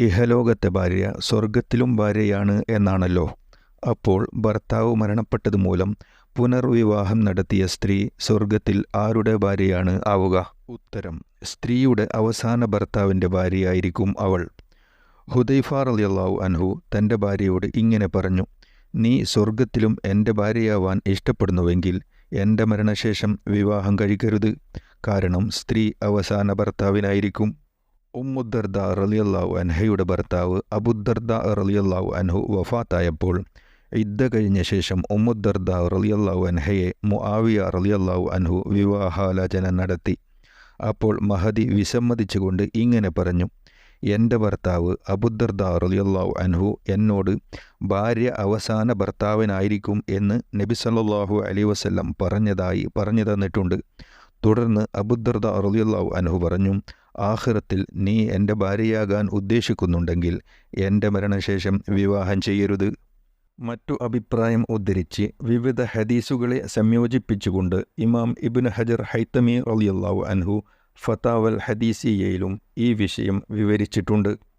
ഇഹലോകത്തെ ഭാര്യ സ്വർഗത്തിലും ഭാര്യയാണ് എന്നാണല്ലോ. അപ്പോൾ ഭർത്താവ് മരണപ്പെട്ടത് മൂലം പുനർവിവാഹം നടത്തിയ സ്ത്രീ സ്വർഗത്തിൽ ആരുടെ ഭാര്യയാണ് ആവുക? ഉത്തരം സ്ത്രീയുടെ അവസാന ഭർത്താവിന്റെ ഭാര്യയായിരിക്കും അവൾ. ഹുദൈഫാർ അലിയല്ലാഹു അൻഹു തന്റെ ഭാര്യയോട് ഇങ്ങനെ പറഞ്ഞു നീ സ്വർഗത്തിലും എന്റെ ഭാര്യയാവാൻ ഇഷ്ടപ്പെടുന്നുവെങ്കിൽ എന്റെ മരണശേഷം വിവാഹം കഴിക്കരുത്. കാരണം സ്ത്രീ അവസാന ഭർത്താവിനായിരിക്കും. ഉമ്മുദർദ റലിയല്ലാവു അൻഹയുടെ ഭർത്താവ് അബുദർദ റലിയല്ലാവു അൻഹു വഫാത്തായപ്പോൾ ഇദ്ദ കഴിഞ്ഞ ശേഷം ഉമ്മുദർദ റലിയല്ലാവു അൻഹയെ മുആവിയ റലിയല്ലാവു അൻഹു വിവാഹാലോചന നടത്തി. അപ്പോൾ മഹദി വിസമ്മതിച്ചുകൊണ്ട് ഇങ്ങനെ പറഞ്ഞു എന്റെ ഭർത്താവ് അബുദർദ റലിയല്ലാഹു അൻഹു എന്നോട് ഭാര്യ അവസാന ഭർത്താവിനായിരിക്കും എന്ന് നബി സല്ലല്ലാഹു അലൈഹി വസല്ലം പറഞ്ഞതായി പറഞ്ഞു തന്നിട്ടുണ്ട് തുടർന്ന് അബുദർദ റലിയല്ലാഹു അൻഹു പറഞ്ഞു ആഖിറത്തിൽ നീ എന്റെ ഭാര്യയാകാൻ ഉദ്ദേശിക്കുന്നുണ്ടെങ്കിൽ എന്റെ മരണശേഷം വിവാഹം ചെയ്യരുത്. മറ്റു അഭിപ്രായം ഉദ്ധരിച്ച് വിവിധ ഹദീസുകളെ സംയോജിപ്പിച്ചുകൊണ്ട് ഇമാം ഇബിൻ ഹജർ ഹൈത്തമി റളിയല്ലാഹു അൻഹു ഫത്താവൽ ഹദീസിയയിലും ഈ വിഷയം വിവരിച്ചിട്ടുണ്ട്.